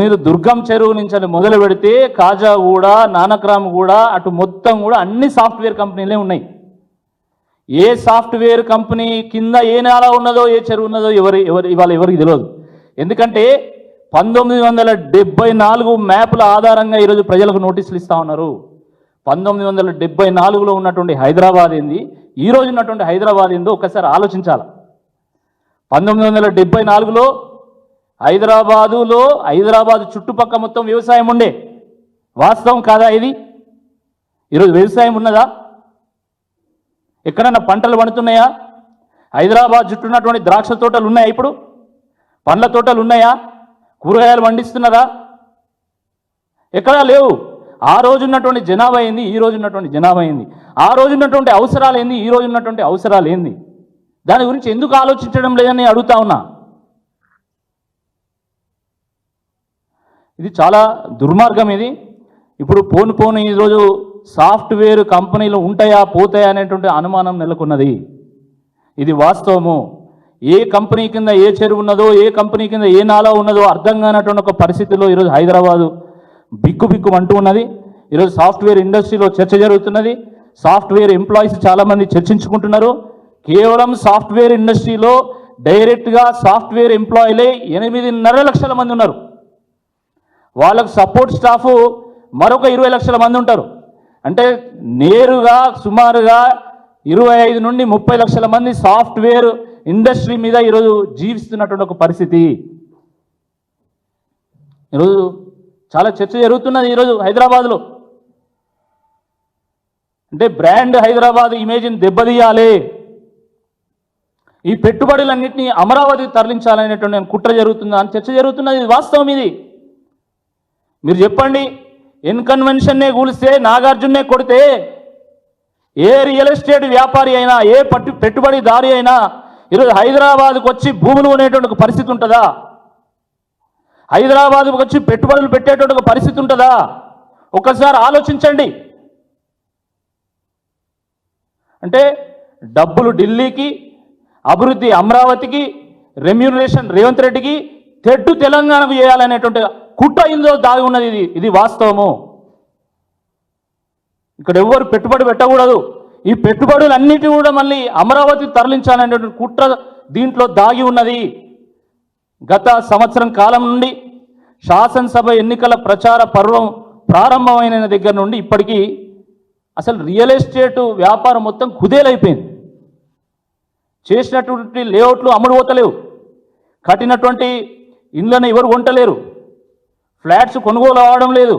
మీరు దుర్గం చెరువు నుంచి మొదలు పెడితే కాజాగూడ నానక్రామ్గూడ అటు మొత్తం కూడా అన్ని సాఫ్ట్వేర్ కంపెనీలే ఉన్నాయి. ఏ సాఫ్ట్వేర్ కంపెనీ కింద ఏ నేల ఉన్నదో ఏ చెరువు ఉన్నదో ఎవరి ఎవరు ఇవాళ ఎవరికి తెలియదు. ఎందుకంటే పంతొమ్మిది వందల డెబ్బై నాలుగు మ్యాప్ల ఆధారంగా ఈరోజు ప్రజలకు నోటీసులు ఇస్తా ఉన్నారు. పంతొమ్మిది వందల డెబ్బై నాలుగులో ఉన్నటువంటి హైదరాబాద్ ఏంది? ఈ రోజు ఉన్నటువంటి హైదరాబాద్ ఏందో ఒకసారి ఆలోచించాలి. పంతొమ్మిది వందల డెబ్బై నాలుగులో హైదరాబాదులో హైదరాబాదు చుట్టుపక్క మొత్తం వ్యవసాయం ఉండే. వాస్తవం కాదా ఇది? ఈరోజు వ్యవసాయం ఉన్నదా? ఎక్కడన్నా పంటలు పండుతున్నాయా? హైదరాబాద్ చుట్టూ ఉన్నటువంటి ద్రాక్ష తోటలు ఉన్నాయా ఇప్పుడు? పండ్ల తోటలు ఉన్నాయా? కూరగాయలు పండిస్తున్నారా? ఎక్కడా లేవు. ఆ రోజు ఉన్నటువంటి జనాభా ఏంది? ఈ రోజు ఉన్నటువంటి జనాభా ఏంది? ఆ రోజు ఉన్నటువంటి అవసరాలు ఏంది? ఈ రోజు ఉన్నటువంటి అవసరాలు ఏంది? దాని గురించి ఎందుకు ఆలోచించడం లేదని అడుగుతా ఉన్నా. ఇది చాలా దుర్మార్గం ఇది. ఇప్పుడు పోను పోను ఈరోజు సాఫ్ట్వేర్ కంపెనీలు ఉంటాయా పోతాయా అనేటువంటి అనుమానం నెలకొన్నది. ఇది వాస్తవము. ఏ కంపెనీ కింద ఏ చెరువు ఉన్నదో ఏ కంపెనీ కింద ఏ నాలా ఉన్నదో అర్థం కానటువంటి ఒక పరిస్థితిలో ఈరోజు హైదరాబాదు బిక్కు బిక్కు అంటూ ఉన్నది. ఈరోజు సాఫ్ట్వేర్ ఇండస్ట్రీలో చర్చ జరుగుతున్నది. సాఫ్ట్వేర్ ఎంప్లాయీస్ చాలామంది చర్చించుకుంటున్నారు. కేవలం సాఫ్ట్వేర్ ఇండస్ట్రీలో డైరెక్ట్గా సాఫ్ట్వేర్ ఎంప్లాయీలే ఎనిమిదిన్నర లక్షల మంది ఉన్నారు. వాళ్ళకు సపోర్ట్ స్టాఫ్ మరొక ఇరవై లక్షల మంది ఉంటారు. అంటే నేరుగా సుమారుగా ఇరవై ఐదు నుండి ముప్పై లక్షల మంది సాఫ్ట్వేర్ ఇండస్ట్రీ మీద ఈరోజు జీవిస్తున్నటువంటి ఒక పరిస్థితి. ఈరోజు చాలా చర్చ జరుగుతున్నది ఈరోజు హైదరాబాద్లో. అంటే బ్రాండ్ హైదరాబాద్ ఇమేజ్ని దెబ్బతీయాలి. ఈ పెట్టుబడులన్నింటినీ అమరావతికి తరలించాలనేటువంటి కుట్ర జరుగుతుందా అని చర్చ జరుగుతున్నది. ఇది వాస్తవం ఇది. మీరు చెప్పండి. ఇన్కన్వెన్షన్నే కూలిస్తే నాగార్జున్నే కొడితే ఏ రియల్ ఎస్టేట్ వ్యాపారి అయినా ఏ పట్టు పెట్టుబడిదారి అయినా ఈరోజు హైదరాబాద్కు వచ్చి భూములు కొనేటువంటి పరిస్థితి ఉంటుందా? హైదరాబాద్కు వచ్చి పెట్టుబడులు పెట్టేటువంటి పరిస్థితి ఉంటుందా? ఒక్కసారి ఆలోచించండి. అంటే డబ్బులు ఢిల్లీకి అభివృద్ధి అమరావతికి రెమ్యూనరేషన్ రేవంత్ రెడ్డికి తెడ్డు తెలంగాణకు చేయాలనేటువంటి కుట్ర ఇందులో దాగి ఉన్నది ఇది. ఇది వాస్తవము. ఇక్కడ ఎవ్వరు పెట్టుబడి పెట్టకూడదు. ఈ పెట్టుబడులన్నిటి కూడా మళ్ళీ అమరావతి తరలించాలనేటువంటి కుట్ర దీంట్లో దాగి ఉన్నది. గత సంవత్సరం కాలం నుండి శాసనసభ ఎన్నికల ప్రచార పర్వం ప్రారంభమైన దగ్గర నుండి ఇప్పటికీ అసలు రియల్ ఎస్టేట్ వ్యాపారం మొత్తం కుదేలైపోయింది. చేసినటువంటి లేఅవుట్లు అమ్ముడు పోతలేవు కట్టినటువంటి ఇండ్లను ఎవరు కొంటలేరు. ఫ్లాట్స్ కొనుగోలు అవడం లేదు.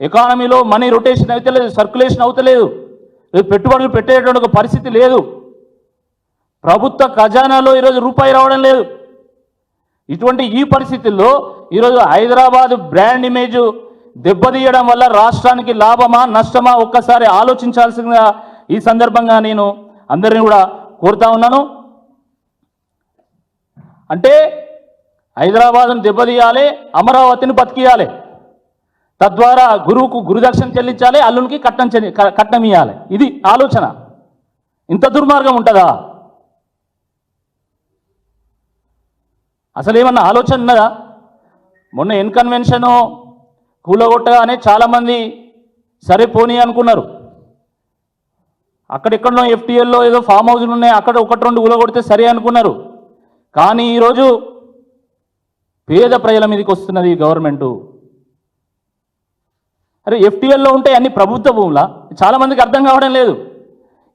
ఎకానమీలో మనీ రొటేషన్ అవుతలేదు సర్క్యులేషన్ అవుతలేదు పెట్టుబడులు పెట్టేటువంటి ఒక పరిస్థితి లేదు. ప్రభుత్వ ఖజానాలో ఈరోజు రూపాయి రావడం లేదు. ఇటువంటి ఈ పరిస్థితుల్లో ఈరోజు హైదరాబాద్ బ్రాండ్ ఇమేజ్ దెబ్బతీయడం వల్ల రాష్ట్రానికి లాభమా నష్టమా ఒక్కసారి ఆలోచించాల్సిందిగా ఈ సందర్భంగా నేను అందరిని కూడా కోరుతా ఉన్నాను. అంటే హైదరాబాద్ను దెబ్బతీయాలి అమరావతిని బతికియాలి. తద్వారా గురువుకు గురుదక్షిణ చెల్లించాలి అల్లునికి కట్నం చెల్లి క- కట్నం ఇవ్వాలి ఇది ఆలోచన. ఇంత దుర్మార్గం ఉంటుందా? అసలు ఏమన్నా ఆలోచన ఉన్నదా? మొన్న ఇన్కన్వెన్షను కూలగొట్టగానే చాలామంది సరే పోనీ అనుకున్నారు. అక్కడెక్కడో ఎఫ్టీఎల్లో ఏదో ఫామ్ హౌస్లు ఉన్నాయి అక్కడ ఒకటి రెండు కూలగొడితే సరే అనుకున్నారు. కానీ ఈరోజు పేద ప్రజల మీదకి వస్తున్నది గవర్నమెంటు. అరే ఎఫ్టీఎల్లో ఉంటే అన్ని ప్రభుత్వ భూములా? చాలామందికి అర్థం కావడం లేదు.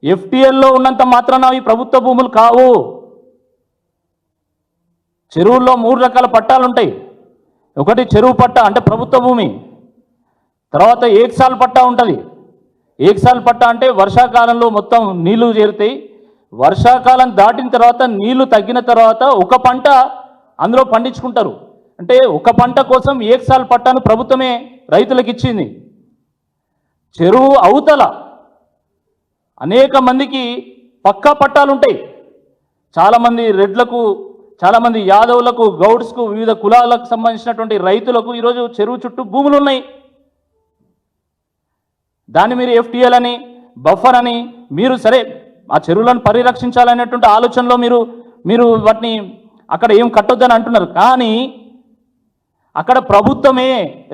ఎఫ్టీఎల్లో ఉన్నంత మాత్రాన అవి ప్రభుత్వ భూములు కావు. చెరువుల్లో మూడు రకాల పట్టాలు ఉంటాయి. ఒకటి చెరువు పట్ట అంటే ప్రభుత్వ భూమి. తర్వాత ఏక్సాల్ పట్టా ఉంటుంది. ఏక్సాల్ పట్ట అంటే వర్షాకాలంలో మొత్తం నీళ్ళు చేరుతాయి. వర్షాకాలం దాటిన తర్వాత నీళ్ళు తగ్గిన తర్వాత ఒక పంట అందులో పండించుకుంటారు. అంటే ఒక పంట కోసం ఏక్సాల్ పట్టాను ప్రభుత్వమే రైతులకు ఇచ్చింది. చెరువు అవతల అనేక మందికి పక్కా పట్టాలు ఉంటాయి. చాలామంది రెడ్లకు చాలామంది యాదవులకు గౌడ్స్కు వివిధ కులాలకు సంబంధించినటువంటి రైతులకు ఈరోజు చెరువు చుట్టూ భూములు ఉన్నాయి. దాన్ని మీరు ఎఫ్టీఎల్ అని బఫర్ అని మీరు సరే ఆ చెరువులను పరిరక్షించాలనేటువంటి ఆలోచనలో మీరు మీరు వాటిని అక్కడ ఏం కట్టొద్దని అంటున్నారు. కానీ అక్కడ ప్రభుత్వమే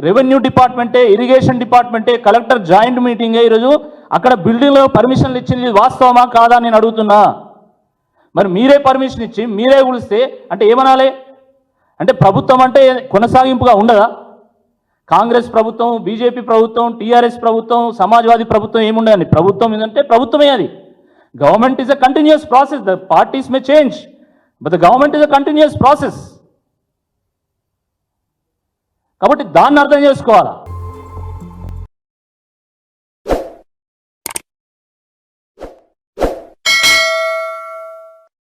రెవెన్యూ డిపార్ట్మెంటే ఇరిగేషన్ డిపార్ట్మెంటే కలెక్టర్ జాయింట్ మీటింగే ఈరోజు అక్కడ బిల్డింగ్లో పర్మిషన్లు ఇచ్చింది వాస్తవమా కాదా అని నేను అడుగుతున్నా. మరి మీరే పర్మిషన్ ఇచ్చి మీరే కూలిస్తే అంటే ఏమనాలి? అంటే ప్రభుత్వం అంటే కొనసాగింపుగా ఉండదా? కాంగ్రెస్ ప్రభుత్వం బీజేపీ ప్రభుత్వం టీఆర్ఎస్ ప్రభుత్వం సమాజ్వాదీ ప్రభుత్వం ఏముండదండి? ప్రభుత్వం ఏంటంటే ప్రభుత్వమే అది. Government is a continuous process the parties may change but the government is a continuous process కాబట్టి దాన్ని అర్థం చేసుకోవాలా?